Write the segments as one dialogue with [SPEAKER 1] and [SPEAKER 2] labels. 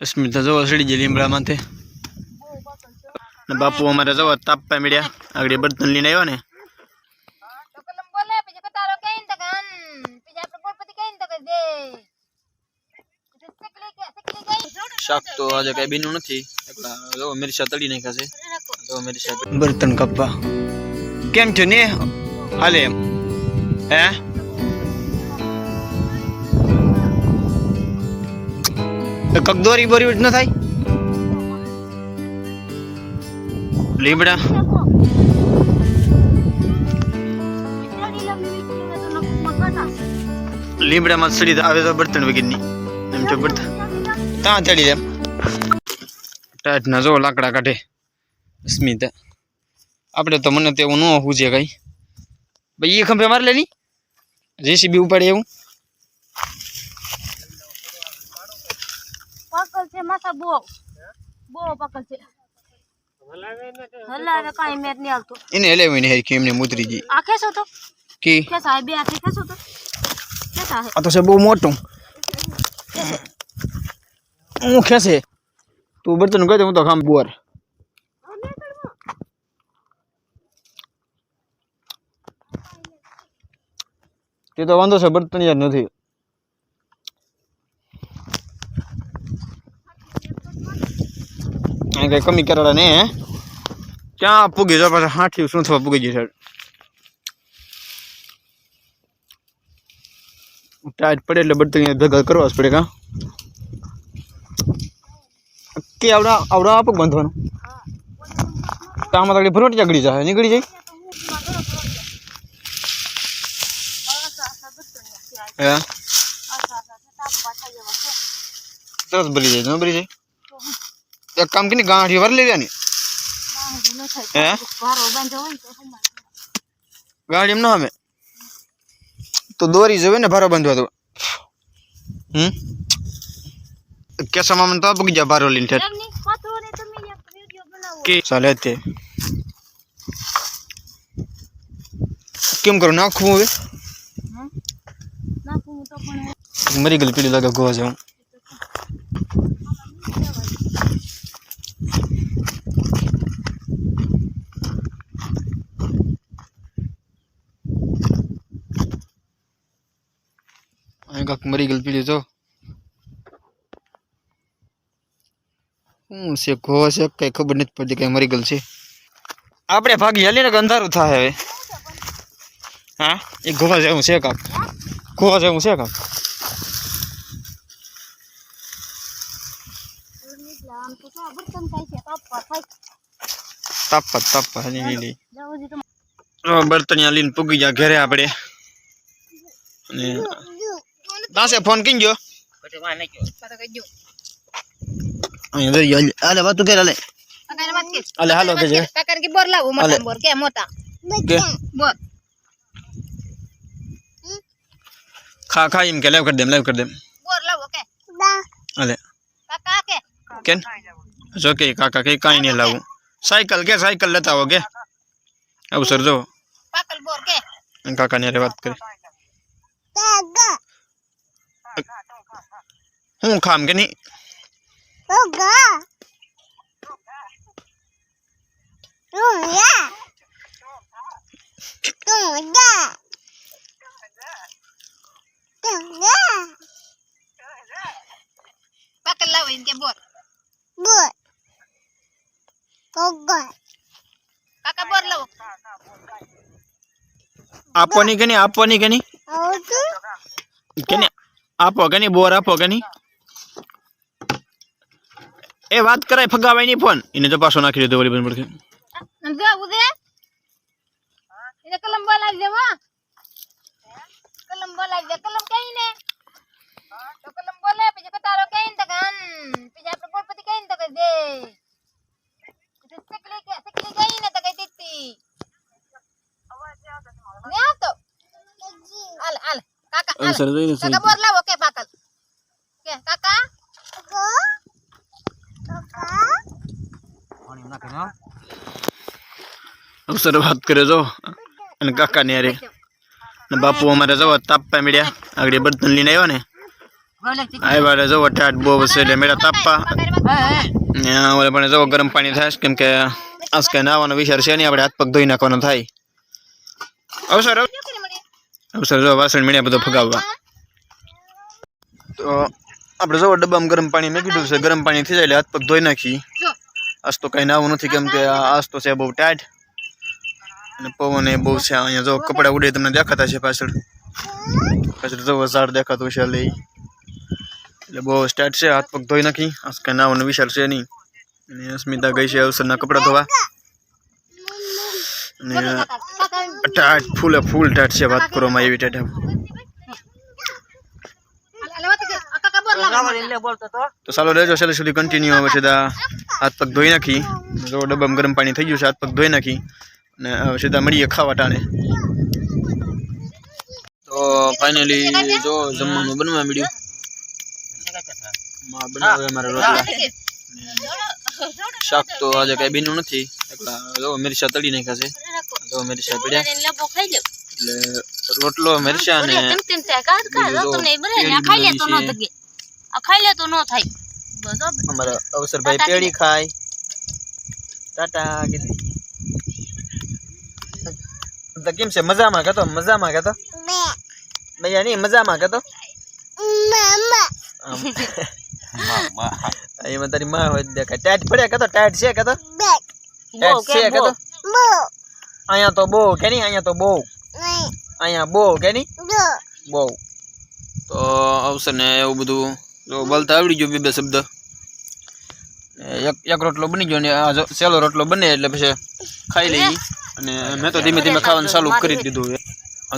[SPEAKER 1] અસ્મિતા જવો સડી જાય લીમડા માથે ને બાપુ અમારે જવો તાપવા મળ્યા આગળ બર્તન લઈને આવ્યો ને. શાક તો આજે કઈ બીનું નથી. જો મિરચા તળી નાખ્યા છે. જો મિરચા બર્તન કપવા. કેમ છો ને? હાલે એમ. હે? તો કકદોરી બોરી ન થાય? લીમડા. લીમડામાં સડી આવે તો બર્તન વગેરેની. એમ તો બર્તન ત્યાં ચડી એમ. ટાઈટના જો લાકડા કાઢે. સ્મિતા આપણે તો મને તો એવું ન હોવું છે કઈ. ભાઈ એ ખંભે મારે નહીં જેસીબી ઉપાડે એવું
[SPEAKER 2] છે માથા બો બો પકલ છે. હલાવે કાઈ મેટ નહીં આવતો
[SPEAKER 1] એને હલેવી ને કે એમને મુદરી ગઈ.
[SPEAKER 2] આ કેસો તો.
[SPEAKER 1] કે?
[SPEAKER 2] ખેસા બે હાથે કેસો તો. હે
[SPEAKER 1] આ તો છે બહુ મોટું. હું ખેસે તું બર્તન કહી દે હું તો ખામ બોર. તે તો વાંધો છે બર્તન યાર નથી. આ કઈ કમી કરાડા ને ક્યાં પૂગી જો પાછા હાથી શું થવા પૂગી ગઈ છે? ટાઈટ પડે એટલે બધી ભેગા કરવા જ પડે કા? કે આવડા આવડા આપક બાંધવાનું. તો આમાં ફરોટી ચગડી જાય નીકળી જાય. હે? સરસ ભરી જાય ન ભરી જાય. એક કામ કે ગાંઠી વાર લેવાની હે
[SPEAKER 2] ભારો બાંધો હોય ને તો હમાય
[SPEAKER 1] ગાડી એમ ના અમે તો દોરી જોવે ને ભારો બાંધવા તો. હમ? કેસામાં મને તો આપકી જા ભારો લઈને ઠેઠ.
[SPEAKER 2] એમની પાથરો ને તમે એક વિડિયો બનાવો
[SPEAKER 1] કે ચાલે તે. કેમ કરું નાખવું હવે?
[SPEAKER 2] નાખું તો પણ.
[SPEAKER 1] મરી ગયેલી પીલી લાગે ગોવા જેવું અહીં કાંક મરી ગયેલી પીલી જો. શું છે ગોવા છે કઈ ખબર નથી પડતી કઈ મરી ગયેલ છે. આપણે ભાગી હાલીને અંધારું થાય હવે. હા? એ ગોવા જેવું છે કાંક. ગોવા જેવું છે કાંક. તાપ તાપ હાલી લીલી બર્તન લઈને પૂગી ગયા ઘરે આપણે. અને દાસે ફોન કઈ ગયો
[SPEAKER 2] પાછા કઈ
[SPEAKER 1] અહીંયા જઈ હાલે હાલે વાતું કરે હાલે
[SPEAKER 2] કાકાને વાત કે
[SPEAKER 1] હાલે હાલો કે છે
[SPEAKER 2] કાકાને કે બોર લાવો
[SPEAKER 1] હાલે.
[SPEAKER 2] મોટા બોર કે મોટા
[SPEAKER 1] કે
[SPEAKER 2] બોર
[SPEAKER 1] ખા ખા એમ કે લાઈવ કરી દેમ લાઈવ કરી દેમ
[SPEAKER 2] બોર લાવો કે
[SPEAKER 1] હાલે
[SPEAKER 2] કાકા કે
[SPEAKER 1] કેન જો કે કાકા કે કાંઈ નહીં લાવું સાયકલ કે સાયકલ લેતા આવો કે અવસર જો
[SPEAKER 2] પાકલ બોર કે
[SPEAKER 1] કાકાની હારે વાત કરી હું ખામ કે નહીં
[SPEAKER 2] પાકલ લાવો એમ કે બોર કાકા બોર લાવો
[SPEAKER 1] આપવાની કે નહીં આપવાની કે નહીં કે નહીં આપો કે નહીં બોર આપો કે નહીં એ વાત કરાય ફગાવાય નહીં ફોન. એને તો પાછો નાખી દીધો વળી
[SPEAKER 2] આમ જો ઉદે એને કલમ બોલાવી દે વા કલમ બોલાવી દે કલમ કઈ ને તો કલમ બોલે પછી કતારો કઈ ને તકન પછી આપણે ગણપતિ કઈ ને તક દે. સકલી કે સકલી કઈ ને તક દીતી ને આવતો? આલ આલ કાકા
[SPEAKER 1] જોઈને
[SPEAKER 2] કાકા બોર લાવો કે પાકલ કે કાકા
[SPEAKER 1] વાત કરે જો. અને કાકા ને અરે બાપુ અમારે જવા તાપવા મળ્યા. આગળ બર્તન લઈને આવ્યો ને. આવ્યા જવો ટાટ બહુ છે એટલે મેળા તાપવા ઓલે પણ જવો ગરમ પાણી થાય કેમ કે આજ કઈ નાવાનો વિચાર છે નહીં, આપણે હાથ પગ ધોઈ નાખવાનો થાય. અવસર અવસર જો વાસણ મળ્યા બધો ફગાવવા. તો આપણે જવો ડબ્બામાં ગરમ પાણી મેં કીધું છે, ગરમ પાણી થઈ જાય એટલે હાથ પગ ધોઈ નાખી. આજ તો કઈ નાવું નથી, કેમ કે આજ તો છે બહુ ટાઈટ. અને પવન એ બહુ છે અહીંયા. જો કપડા ઉડે તમને દેખાતા છે પાછળ. પાછળ જો ઝાડ દેખાતું છે લઈ એટલે બહુ સ્ટાર્ટ છે, હાથ પગ ધોઈ નાખી. આજકાલ નાવાનો વિચાર છે નહીં. અને અસ્મિતા ગઈ છે અવસરના કપડાં ધોવા. અને ટાટ ફૂલે ફૂલ ટાટ છે વાત કરવામાં એવી ટાટા તો ચાલો રહેજો, છેલ્લે સુધી કન્ટિન્યુ હવે સીધા હાથ પગ ધોઈ નાખી. જો ડબ્બામાં ગરમ પાણી થઈ ગયું છે, હાથ પગ ધોઈ નાખી. હવે સીધા મળીએ ખાવા ટાણે. તો ફાઇનલી જો જમવાનું બનવા મળ્યું. માં બનાવે અમારા રોટલા. શાક તો આજે કઈ બીનું નથી. એકલા જો મિરચા તળી નાખ્યા છે. જો મિરચા પડ્યા. એટલે રોટલો મિરચા ને ખાઈ લે તો ન થાય. અમારા અવસરભાઈ પેડી ખાય. ટાટા કીધી. તો કેમ છે? મજામાં કહેતો મજામાં કહેતો ભૈયા નહીં મજામાં કહેતો. એમાં તારી માં હોય દેખાય. ટાઈટ પડ્યા કહેતો ટાઈટ છે કહેતો ટાઈટ છે કહેતો અહીંયા તો બહુ કે નહીં? અહીંયા તો બહુ. અહીંયા બહુ કે નહીં? બહુ. તો આવશે ને એવું બધું. જો બોલતા આવડી ગયું બે બે શબ્દ. એક એક રોટલો બની ગયો ને આ જો સેલો રોટલો બને એટલે પછી ખાઈ લઈ અને મેં તો ધીમે ધીમે ખાવાનું ચાલુ કરી દીધું છે.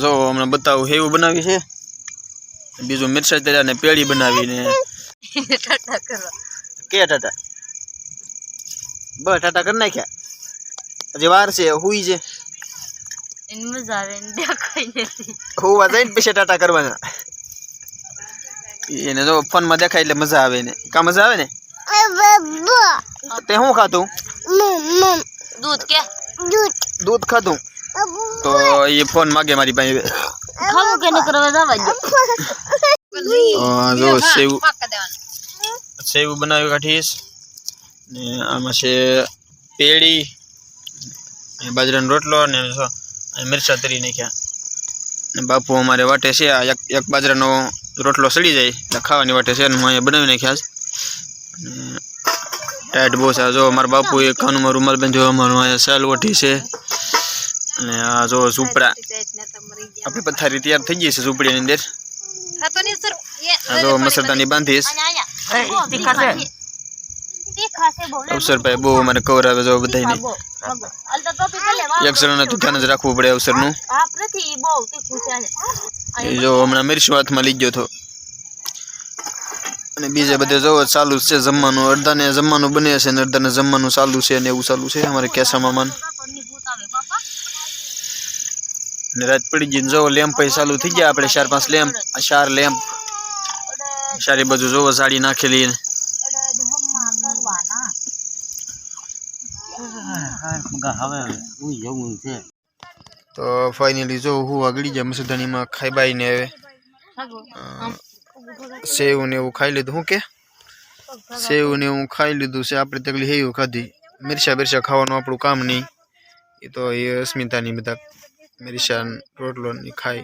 [SPEAKER 1] જો હમણાં બતાવું હેવું બનાવી છે? બીજું મિરચા તળ્યા ને પેળી બનાવીને. કે ટાટા? બસ ટાટા કરી નાખ્યા. હજી વાર છે હુઈ છે. હુવા જઈને પછી ટાટા કરવાના. એને જો ફોનમાં દેખાય એટલે મજા આવે ને કા મજા આવે ને? તે શું ખાતું
[SPEAKER 2] દૂધ કે?
[SPEAKER 1] દૂધ. ખાધું? તો એ ફોન માગે મારી પાસે.
[SPEAKER 2] ખાવું કે ન કરવા જવા
[SPEAKER 1] જો જો સેવ સેવ બનાવી કાઠીસ. ને આમાં છે પેડી અને બાજરાનો રોટલો ને મિરચા તરી નાખ્યા. ને બાપુ અમારે વાટે છે આ એક એક બાજરાનો રોટલો સડી જાય એટલે ખાવાની વાટે છે અને હું અહીંયા બનાવી નાખ્યા છે. ટાઈટ બહુ છે આ જો અમારા બાપુ એ કાનુમાં રૂમાલ બાંધ્યો અમારું અહીંયા સેલ ઓઠી છે અને આ જો ઝૂંપડા આપણી પથારી તૈયાર થઈ ગઈ છે ઝૂંપડીની અંદર આ જો મસરદાની બાંધીશ અવસરભાઈ બહુ અમારે કવર આવે જો બધાને એક જણાને તો ધ્યાન જ રાખવું પડે અવસરનું એ જો હમણાં મિરસું હાથમાં લઈ ગયો હતો અને બીજે બધે જો ચાલુ જ છે જમવાનું. અડધાને જમવાનું બને છે ને અડધાને જમવાનું ચાલુ છે ને એવું ચાલુ છે અમારે કેસામાં માન. ને રાત પડી ગઈ ને જો લેમ્પ ચાલુ થઈ ગયા. આપણે ચાર પાંચ લેમ્પ આ ચાર લેમ્પ. સારી બાજુ જોવો સાડી નાખેલી ને. તો ફાઇનલી જો હું આગળી ગયા મસુદાનીમાં ખાઈ બાઈને હવે. અ, સેવ ને એવું ખાઈ લીધું શું કે? સેવ ને એવું ખાઈ લીધું છે આપણે તકલીફ એવું ખાધી. મિરસા બિરસા ખાવાનું આપણું કામ નહીં. એ તો એ અસ્મિતાની બધા મિરસા રોટલો ને ખાય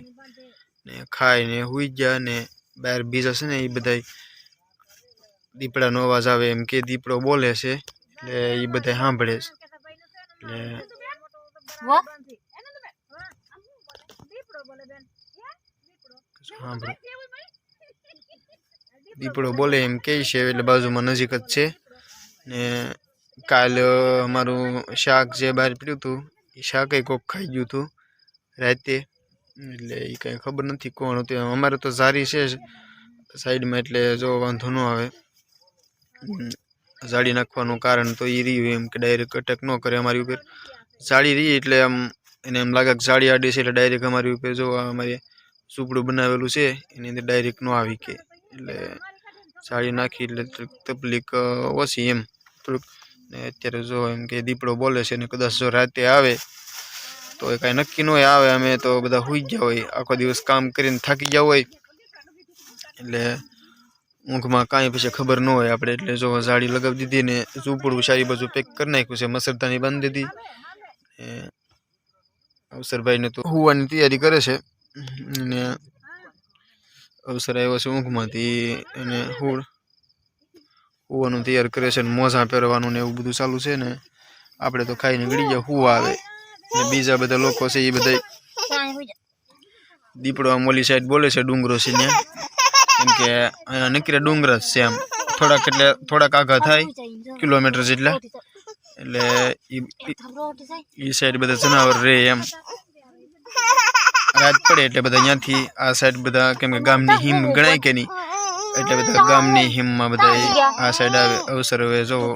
[SPEAKER 1] ને ખાઈ ને હુઈ ગયા ને બહાર બીજા છે ને એ બધા દીપડાનો અવાજ આવે એમ કે દીપડો બોલે છે એટલે એ બધા સાંભળે છે. એટલે સાંભળો. દીપડો બોલે એમ કહે છે, એટલે બાજુમાં નજીક જ છે. ને કાલ અમારું શાક જે બહાર પીડ્યું હતું, એ શાક કોક ખાઈ ગયું હતું રાતે. એટલે એ કંઈ ખબર નથી કોણ હતું અમારે તો ઝારી છે સાઈડમાં, એટલે જો વાંધો ન આવે. જાળી નાખવાનું કારણ તો એ રહ્યું એમ કે ડાયરેક્ટ અટેક ન કરે અમારી ઉપર. જાળી રહી એટલે આમ એને એમ લાગે કે જાળી આડી છે, એટલે ડાયરેક્ટ અમારી ઉપર જો અમારે ઝૂંપડું બનાવેલું છે, એની અંદર ડાયરેક્ટ ન આવી કે. એટલે જાળી નાખી એટલે તકલીફ ઓછી એમ. થોડુંક, ને અત્યારે જો એમ કે દીપડો બોલે છે ને કદાચ જો રાતે આવે, તો એ કાંઈ નક્કી ન હોય, આવે અમે તો બધા હોઈ ગયા હોય, આખો દિવસ કામ કરીને થાકી ગયા હોય. એટલે ઊંઘમાં કાંઈ પછી ખબર ન હોય આપણે, એટલે જો જાળી લગાવી દીધી ને ઝૂંપડું સારી બાજુ પેક કરી નાખ્યું છે મસરદાની બાંધી દીધી. અવસરભાઈને તો હુવાની તૈયારી કરે છે. અને અવસર આવ્યો છે ઊંઘમાંથી અને હુળ, હુવાનું તૈયાર કરે છે ને મોજા પહેરવાનું ને એવું બધું ચાલુ છે ને આપણે તો ખાઈને ગળી ગયા, હુવા આવે ને બીજા બધા લોકો છે એ બધા દીપડો આમ ઓલી સાઈડ બોલે છે ડુંગરો છે ને કેમ કે અહીંયા નકરા ડુંગર જ છે આમ થોડાક એટલે થોડાક આગા થાય
[SPEAKER 2] જાય.
[SPEAKER 1] કિલોમીટર જેટલા એટલે
[SPEAKER 2] જાય.
[SPEAKER 1] ઈ સાઈડ બધા જનાવર રહે એમ રાત પડે એટલે બધા અહીંયાથી આ સાઈડ બધા કેમ કે ગામની હિમ ગણાય કે નહીં? એટલે બધા ગામની હિમમાં બધા આ સાઈડ આવે, અવસર હવે જોવો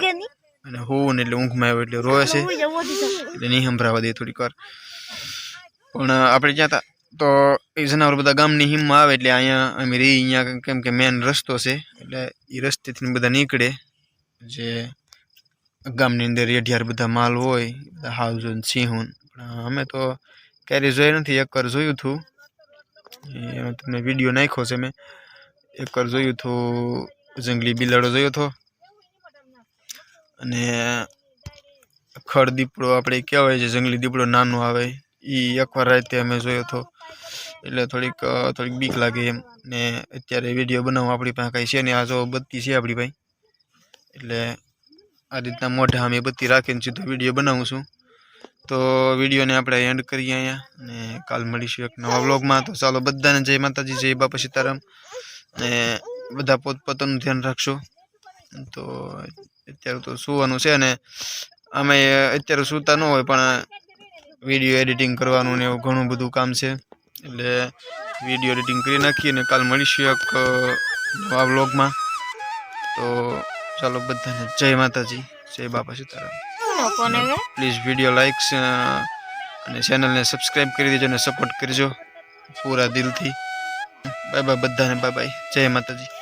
[SPEAKER 1] અને હું ને એટલે ઊંઘમાં આવે એટલે રોવે છે.
[SPEAKER 2] જા.
[SPEAKER 1] એટલે નહીં સંભળાવા દે થોડીક વાર. પણ આપણે જ્યાં તા, તો એ જનાવર બધા ગામની હિમમાં આવે એટલે અહીંયા અમે રહી અહીંયા કેમ કે મેન રસ્તો છે. એટલે એ રસ્તેથી બધા નીકળે. જે ગામની અંદર રેઢિયાર બધા માલ હોય, બધા હાવજો સિંહ પણ અમે તો ક્યારેય જોઈ નથી, એક વાર જોયું હતું. એ તમને વીડિયો નાખ્યો છે મેં. એક વાર જોયું હતું, જંગલી બિલાડો જોયો હતો. અને ખડ દીપડો આપણે કહેવાય છે, જંગલી દીપડો નાનો આવે એ એકવાર રાતે અમે જોયો હતો. એટલે થોડીક થોડીક બીક લાગે એમ. ને અત્યારે વીડિયો બનાવો આપણી પાસે કાંઈ છે ને આ જો બત્તી છે આપણી પાસે. એટલે આ રીતના મોઢા અમે બત્તી રાખીને સીધો વીડિયો બનાવું છું. તો વિડીયોને આપણે એન્ડ કરીએ અહીંયા અને કાલ મળીશું એક નવા વ્લોગમાં તો ચાલો બધાને જય માતાજી, જય બાપા સીતારામ. ને બધા પોતપોતાનું ધ્યાન રાખશો તો અત્યારે તો સુવાનું છે અને અમે અત્યારે સૂતા ન હોય, પણ વીડિયો એડિટિંગ કરવાનું ને એવું ઘણું બધું કામ છે. એટલે વીડિયો એડિટિંગ કરી નાખીએ અને કાલ મળીશું એક નવા વ્લોગમાં તો ચાલો બધાને જય માતાજી, જય બાપા સીતારામ.
[SPEAKER 2] નો ફોન આવે
[SPEAKER 1] પ્લીઝ વીડિયો લાઇક્સ અને ચેનલને સબસ્ક્રાઇબ કરી દેજો અને સપોર્ટ કરજો. પૂરા દિલથી. બાય બાય બધાને, બાય બાય. જય માતાજી.